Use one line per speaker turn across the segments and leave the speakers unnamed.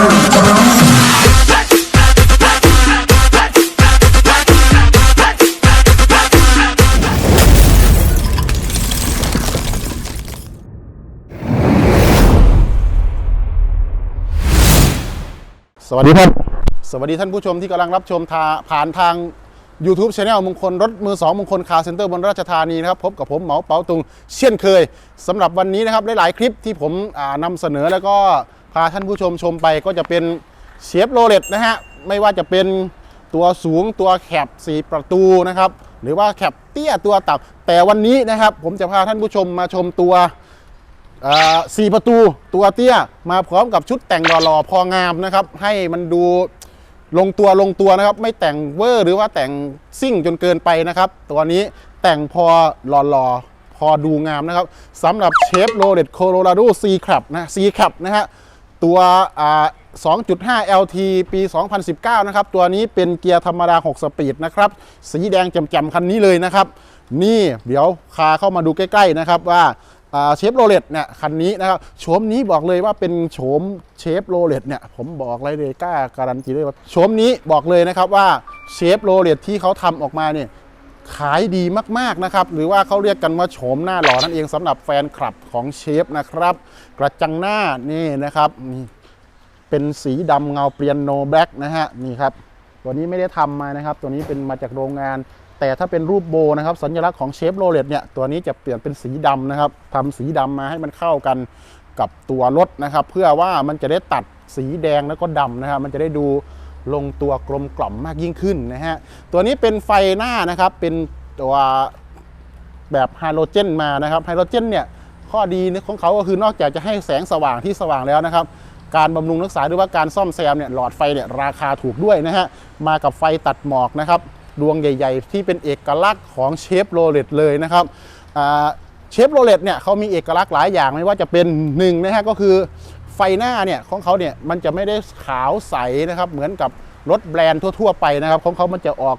สวัสดีครับ สวัสดีท่านผู้ชมที่กำลังรับชมาผ่านทาง YouTube c h anel มงคล รถมือสองมงคลคาร์เซ็นเตอร์บนราชธานีนะครับ พบกับผมเหมาเปาตุงเช่นเคยสำหรับวันนี้นะครับหลายๆคลิปที่ผมนำเสนอแล้วก็ พาท่านผู้ชมชมไปก็จะเป็นเชฟโรเลตนะฮะ ไม่ว่าจะเป็นตัวสูงตัวแคบ4ประตูนะครับ หรือว่าแคบเตี้ยตัวต่ำแต่วันนี้นะครับ ผมจะพาท่านผู้ชมมาชมตัวอ่าสี่ประตูตัวเตี้ยมาพร้อมกับชุดแต่งหล่อๆพองามนะครับ ให้มันดูลงตัวลงตัวนะครับ ไม่แต่งเวอร์หรือว่าแต่งซิ่งจนเกินไปนะครับ ตัวนี้แต่งพอหล่อๆพอดูงามนะครับสำหรับเชฟโรเลตโคโลราโดซีครับนะซีครับนะฮะ ตัว 2.5 LT ปี 2019 นะครับ ตัวนี้เป็นเกียร์ธรรมดา 6 สปีดนะครับ สีแดงแจ่มๆคันนี้เลยนะครับ นี่เดี๋ยวคาเข้ามาดูใกล้ๆนะครับว่าเชฟโรเลตเนี่ยคันนี้นะครับโฉมนี้บอกเลยว่าเป็นโฉมเชฟโรเลตเนี่ยผมบอกเลยเลยกล้าการันตีเลยว่าโฉมนี้บอกเลยนะครับว่าเชฟโรเลตที่เขาทำออกมาเนี่ย ขายดีมากๆนะครับ หรือว่าเขาเรียกกันว่าโฉมหน้าหล่อนั่นเองสำหรับแฟนคลับของเชฟนะครับ กระจังหน้านี่นะครับนี่เป็นสีดำเงาเปลี่ยนโนแบล็กนะฮะนี่ครับตัวนี้ไม่ได้ทำมานะครับ ตัวนี้เป็นมาจากโรงงาน แต่ถ้าเป็นรูปโบนะครับ สัญลักษณ์ของเชฟโรเลตเนี่ยตัวนี้จะเปลี่ยนเป็นสีดำนะครับทำสีดำมาให้มันเข้ากันกับตัวรถนะครับ เพื่อว่ามันจะได้ตัดสีแดงแล้วก็ดำนะครับ มันจะได้ดู ลงตัวกลมกล่อมมากยิ่งขึ้นนะฮะ ตัวนี้เป็นไฟหน้านะครับเป็นตัวแบบไฮโดรเจนมานะครับไฮโดรเจนเนี่ยข้อดีของเขาก็คือนอกจากจะให้แสงสว่างที่สว่างแล้วนะครับ การบำรุงรักษาหรือว่าการซ่อมแซมเนี่ยหลอดไฟเนี่ยราคาถูกด้วยนะฮะมากับไฟตัดหมอกนะครับดวงใหญ่ ๆ ที่เป็นเอกลักษณ์ของเชฟโรเลตเลยนะครับเชฟโรเลตเนี่ยเขามีเอกลักษณ์หลายอย่างไม่ว่าจะเป็นหนึ่งนะฮะก็คือ ฟหน้าเนี่ยของเขาเนี่ยมันจะไม่ได้ขาวใสนะครับ เหมือนกับรถแบรนด์ทั่ว ๆ ไปนะครับของเขามันจะออก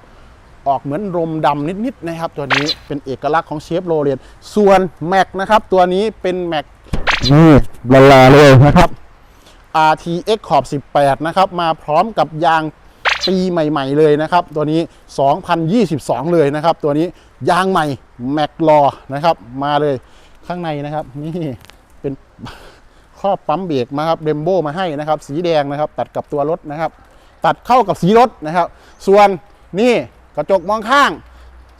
ออกเหมือนรมดำนิด ๆ นะครับ ตัวนี้เป็นเอกลักษณ์ของเชฟโรเลตส่วนแม็กนะครับ ตัวนี้เป็นแม็กนี่ลาลาเลยนะครับ RTX ขอบ 18 นะครับ มาพร้อมกับยางปีใหม่ ๆ เลยนะครับ ตัวนี้ 2022 เลยนะครับ ตัวนี้ยางใหม่แม็กลอนะครับ มาเลยข้างในนะครับ นี่เป็น ครอบปั๊มเบรกมาครับเรมโบมาให้นะครับ สีแดงนะครับ ตัดกับตัวรถนะครับ ตัดเข้ากับสีรถนะครับ ส่วนนี่กระจกมองข้าง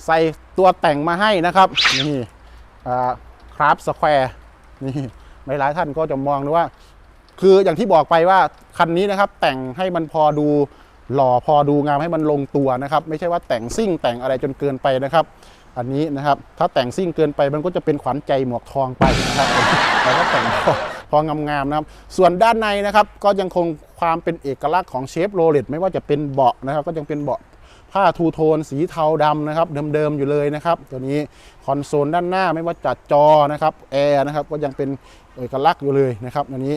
ใส่ตัวแต่งมาให้นะครับ นี่คราฟสแควร์นี่หลายท่านก็จะมองดูว่า คืออย่างที่บอกไปว่าคันนี้นะครับ แต่งให้มันพอดูหล่อพอดูงามให้มันลงตัวนะครับ ไม่ใช่ว่าแต่งซิ่งแต่งอะไรจนเกินไปนะครับ อันนี้นะครับ ถ้าแต่งซิ่งเกินไปมันก็จะเป็นขวัญใจหมวกทองไปนะครับเราก็แต่ง พองามๆนะครับ ส่วนด้านในนะครับก็ยังคงความเป็นเอกลักษณ์ของเชฟโรเลตไม่ว่าจะเป็นเบาะนะครับก็ยังเป็นเบาะผ้าทูโทนสีเทาดำนะครับเดิมๆอยู่เลยนะครับ ตัวนี้คอนโซลด้านหน้าไม่ว่าจะจอนะครับแอร์นะครับก็ยังเป็นเอกลักษณ์อยู่เลยนะครับอันนี้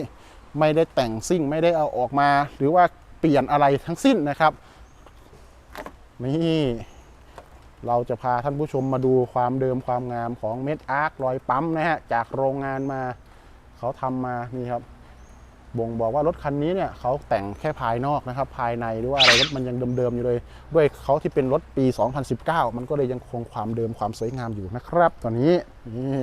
ไม่ได้แต่งซิ่งไม่ได้เอาออกมา หรือว่าเปลี่ยนอะไรทั้งสิ้นนะครับนี่เราจะพาท่านผู้ชมมาดูความเดิมความงามของเม็ดอาร์ครอยปั๊มนะฮะจากโรงงานมา เขาทำมานี่ครับบ่งบอกว่ารถคันนี้เนี่ยเขาแต่งแค่ภายนอกนะครับ ภายในหรือว่าอะไรรถมันยังเดิมๆอยู่เลย ด้วยเขาที่เป็นรถปี 2019 มันก็เลยยังคงความเดิมความสวยงามอยู่นะครับตัวนี้นี่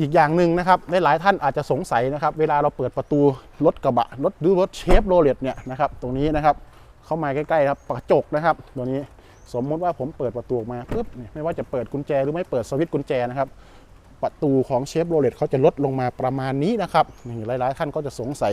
อีกอย่างหนึ่งนะครับหลายท่านอาจจะสงสัยนะครับ เวลาเราเปิดประตูรถกระบะรถหรือรถเชฟโรเลตเนี่ยนะครับตรงนี้นะครับเข้ามาใกล้ๆครับกระจกนะครับ ตัวนี้สมมติว่าผมเปิดประตูออกมาปุ๊บไม่ว่าจะเปิดกุญแจหรือไม่เปิดสวิตช์กุญแจนะครับ ประตูของเชฟโรเลตเขาจะลดลงมาประมาณนี้นะครับนี่หลายๆ ท่านก็จะสงสัย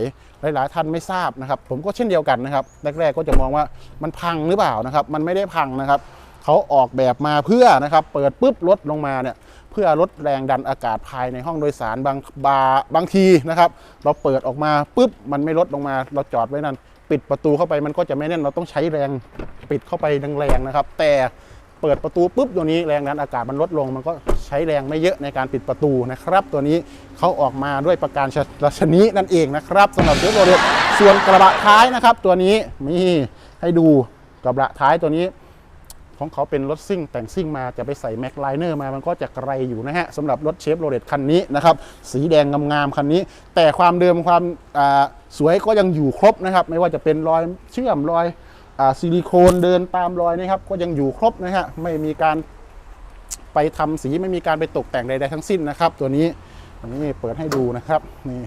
หลาย ๆ ท่านไม่ทราบนะครับ ผมก็เช่นเดียวกันนะครับแรกๆก็จะมองว่ามันพังหรือเปล่านะครับ มันไม่ได้พังนะครับเขาออกแบบมาเพื่อนะครับ เปิดปุ๊บลดลงมาเนี่ยเพื่อลดแรงดันอากาศภายในห้องโดยสารบางบาบางทีนะครับ เราเปิดออกมาปุ๊บมันไม่ลดลงมา เราจอดไว้นั่นปิดประตูเข้าไปมันก็จะไม่แน่นเราต้องใช้แรงปิดเข้าไปแรงๆนะครับ แต่ เปิดประตูปุ๊บตัวนี้แรงดันอากาศมันลดลง มันก็ใช้แรงไม่เยอะในการปิดประตูนะครับ ตัวนี้เขาออกมาด้วยประการชนี้นั่นเองนะครับสำหรับเชฟโรเลตส่วนกระบะท้ายนะครับ ตัวนี้มีให้ดูกระบะท้ายตัวนี้ ของเขาเป็นรถซิ่งแต่งซิ่งมาจะไปใส่แม็กไลเนอร์มามันก็จะไกลอยู่นะฮะสำหรับรถเชฟโรเลตคันนี้นะครับ สีแดงงามๆคันนี้ แต่ความเดิมความสวยก็ยังอยู่ครบนะครับ ไม่ว่าจะเป็นรอยเชื่อมรอย ซิลิโคนเดินตามรอยนะครับ ก็ยังอยู่ครบนะฮะไม่มีการไปทำสีไม่มีการไปตกแต่งใดๆทั้งสิ้นนะครับ ตัวนี้อันนี้เปิดให้ดูนะครับนี่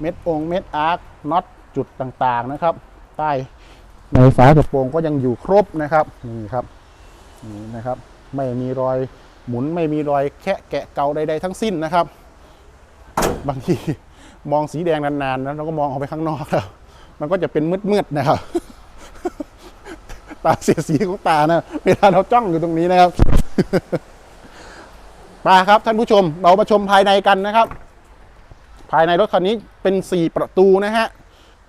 เม็ดองเม็ดอาร์คน็อตจุดต่างๆนะครับ ใต้ในฝากระโปรงก็ยังอยู่ครบนะครับนี่ครับนี่นะครับ ไม่มีรอยหมุนไม่มีรอยแคะแกะเกาใดๆทั้งสิ้นนะครับ บางทีมองสีแดงนานๆนะเราก็มองออกไปข้างนอกแล้วมันก็จะเป็นมืดๆนะครับ ตาเสียสีของตานะเวลาเราจ้องอยู่ตรงนี้นะครับมาครับท่านผู้ชมเรามาชมภายในกันนะครับ ภายในรถคันนี้เป็น 4 ประตูนะฮะ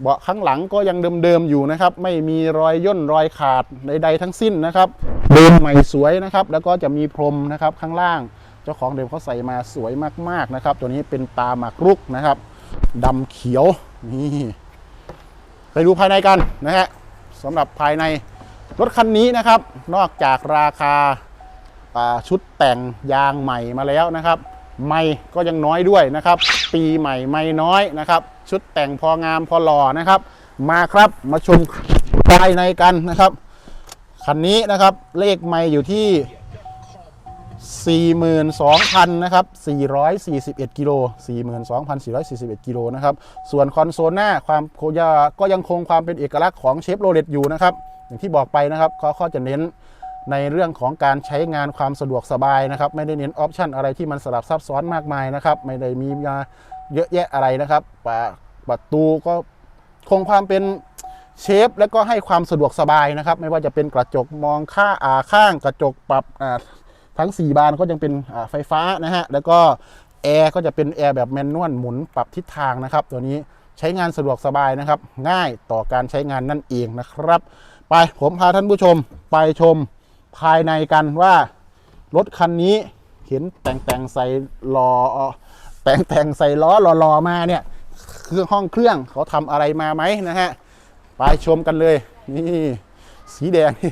เบาะข้างหลังก็ยังเดิมๆอยู่นะครับ ไม่มีรอยย่นรอยขาดใดๆทั้งสิ้นนะครับเดิมใหม่สวยนะครับ แล้วก็จะมีพรมนะครับข้างล่าง เจ้าของเดิมเขาใส่มาสวยมากๆนะครับ ตัวนี้เป็นตาหมากรุกนะครับดำเขียวนี่ไปดูภายในกันนะฮะสำหรับภายใน รถคันนี้นะครับ นอกจากราคาาชุดแต่งยางใหม่มาแล้วนะครับ ไม่ก็ยังน้อยด้วยนะครับ ปีใหม่ไม่น้อยนะครับ ชุดแต่งพองามพอหล่อนะครับ มาครับมาชมภายในกันนะครับคันนี้นะครับเลขไม่อยู่ที่ 42,000นะครับ441กิโล42,441กิโลนะครับส่วนคอนโซลหน้าความโคยาก็ยังคงความเป็นเอกลักษณ์ของเชฟโรเลตอยู่นะครับ อย่างที่บอกไปนะครับเขาเขาจะเน้นในเรื่องของการใช้งานความสะดวกสบายนะครับ ไม่ได้เน้นออปชันอะไรที่มันสลับซับซ้อนมากมายนะครับ ไม่ได้มีมาเยอะแยะอะไรนะครับปะประตูก็คงความเป็นเชฟและก็ให้ความสะดวกสบายนะครับ ไม่ว่าจะเป็นกระจกมองข้าอาข้างกระจกปรับทั้ง 4 บานก็ยังเป็นไฟฟ้านะฮะแล้วก็แอร์ก็จะเป็นแอร์แบบแมนนวลหมุนปรับทิศทางนะครับ ตัวนี้ใช้งานสะดวกสบายนะครับ ง่ายต่อการใช้งานนั่นเองนะครับ ไปผมพาท่านผู้ชมไปชมภายในกันว่ารถคันนี้เห็นแต่งแต่งใส่ล้อแต่งแต่งใส่ล้อหล่อๆมาเนี่ยเครื่องห้องเครื่องเขาทำอะไรมาไหมนะฮะไปชมกันเลยนี่สีแดงนี่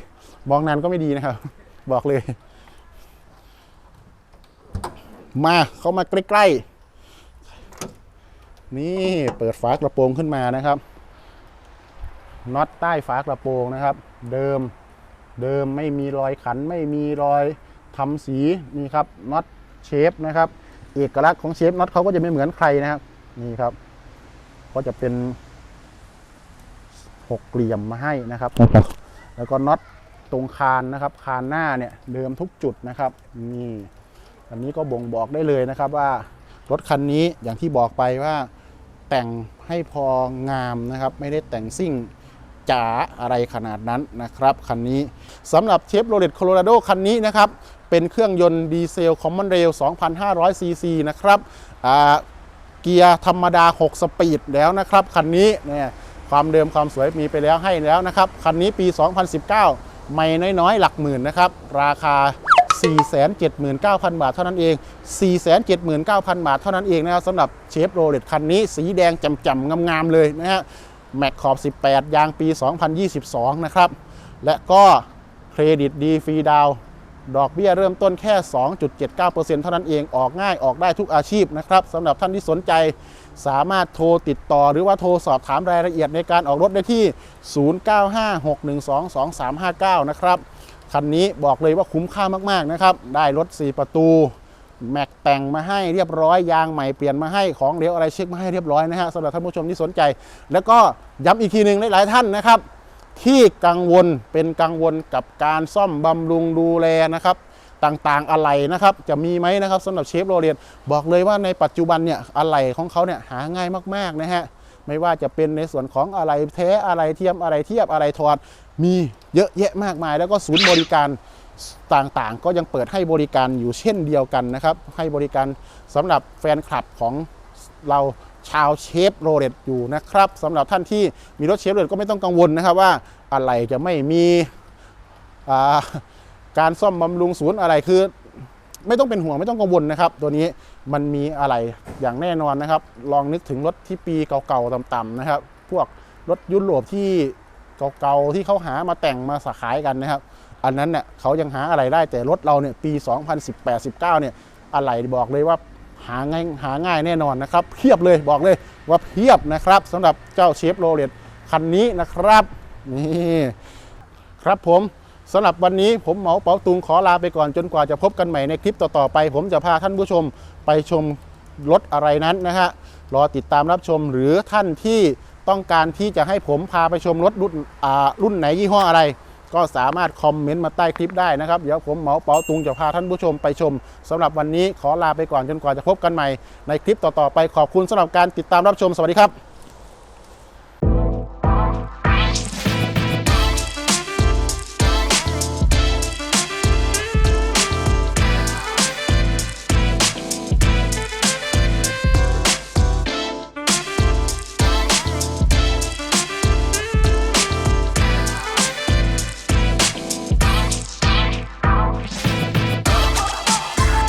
มองนานก็ไม่ดีนะครับ บอกเลย มาเข้ามาใกล้ๆนี่เปิดฝากระโปรงขึ้นมานะครับ น็อตใต้ฝากระโปรงนะครับ เดิมเดิมไม่มีรอยขันไม่มีรอยทำสีนี่ครับน็อตเชฟนะครับเอกลักษณ์ของเชฟน็อตเขาก็จะไม่เหมือนใครนะครับนี่ครับ ก็จะเป็นหกเหลี่ยมมาให้นะครับ แล้วก็น็อตตรงคานนะครับ คานหน้าเนี่ยเดิมทุกจุดนะครับนี่อันนี้ก็บ่งบอกได้เลยนะครับว่ารถคันนี้อย่างที่บอกไปว่าแต่งให้พองามนะครับ ไม่ได้แต่งซิ่ง จ๋าอะไรขนาดนั้นนะครับคันนี้สำหรับเชฟโรเลตโคโลราโดคันนี้นะครับเป็นเครื่องยนต์ดีเซลคอมมอนเรล2,500ซีซีนะครับเกียร์ธรรมดา 6 สปีดแล้วนะครับคันนี้เนี่ยความเดิมความสวยมีไปแล้วให้แล้วนะครับคันนี้ปี 2019 ไม่น้อยๆ หลักหมื่นนะครับราคา 479,000 บาทเท่านั้นเอง 479,000 บาทเท่านั้นเองนะครับสำหรับเชฟโรเลตคันนี้สีแดงจำๆงามๆเลยนะฮะ แม็กขอบ 18 ยางปี 2022 นะครับ และก็เครดิตดีฟรีดาวดอกเบี้ยเริ่มต้นแค่ 2.79%เท่านั้นเองออกง่ายออกได้ทุกอาชีพนะครับสำหรับท่านที่สนใจสามารถโทรติดต่อหรือว่าโทรสอบถามรายละเอียดในการออกรถได้ที่ 0956122359 นะครับ คันนี้บอกเลยว่าคุ้มค่ามาก ๆ นะครับ ได้รถ 4 ประตู แม็กแต่งมาให้เรียบร้อยยางใหม่เปลี่ยนมาให้ของเหลวอะไรเช็คมาให้เรียบร้อยนะฮะสำหรับท่านผู้ชมที่สนใจ แล้วก็ย้ำอีกทีหนึ่งหลายๆท่านนะครับ ที่กังวลเป็นกังวลกับการซ่อมบำรุงดูแลนะครับต่างๆอะไรนะครับจะมีไหมนะครับสำหรับเชฟโรเลียนบอกเลยว่าในปัจจุบันเนี่ยอะไรของเขาเนี่ยหาง่ายมากๆนะฮะไม่ว่าจะเป็นในส่วนของอะไรแท้อะไรเทียมอะไรเทียบอะไรถอดมีเยอะแยะมากมาย แล้วก็ศูนย์บริการ ต่างๆ ก็ยังเปิดให้บริการอยู่เช่นเดียวกันนะครับ ให้บริการสำหรับแฟนคลับของเราชาวเชฟโรเลตอยู่นะครับสำหรับท่านที่มีรถเชฟโรเลตก็ไม่ต้องกังวลนะครับว่าอะไรจะไม่มีาการซ่อมบำรุงศูนย์อะไรคือไม่ต้องเป็นห่วงไม่ต้องกังวลนะครับ ตัวนี้มันมีอะไรอย่างแน่นอนนะครับ ลองนึกถึงรถที่ปีเก่าๆต่ำๆนะครับ พวกรถยุโรปที่เก่าๆที่เขาหามาแต่งมาสาขายกันนะครับ อันนั้นเนี่ยเขายังหาอะไรได้แต่รถเราเนี่ยปี 2018-19เนี่ยอะไรบอกเลยว่าหาง่ายหาง่ายแน่นอนนะครับเพียบเลยบอกเลยว่าเพียบนะครับสำหรับเจ้าเชฟโรเลตคันนี้นะครับนี่ครับผมสำหรับวันนี้ผมเหมาเป๋าตุงขอลาไปก่อนจนกว่าจะพบกันใหม่ในคลิปต่อ ๆ ไป ผมจะพาท่านผู้ชมไปชมรถอะไรนั้นนะฮะรอติดตามรับชมหรือท่านที่ต้องการที่จะให้ผมพาไปชมรถรุ่นอ่ารุ่นไหนยี่ห้ออะไร ก็สามารถคอมเมนต์มาใต้คลิปได้นะครับ เดี๋ยวผมเหมาเป๋าตุงจะพาท่านผู้ชมไปชมสำหรับวันนี้ขอลาไปก่อนจนกว่าจะพบกันใหม่ในคลิปต่อๆไปขอบคุณสำหรับการติดตามรับชมสวัสดีครับ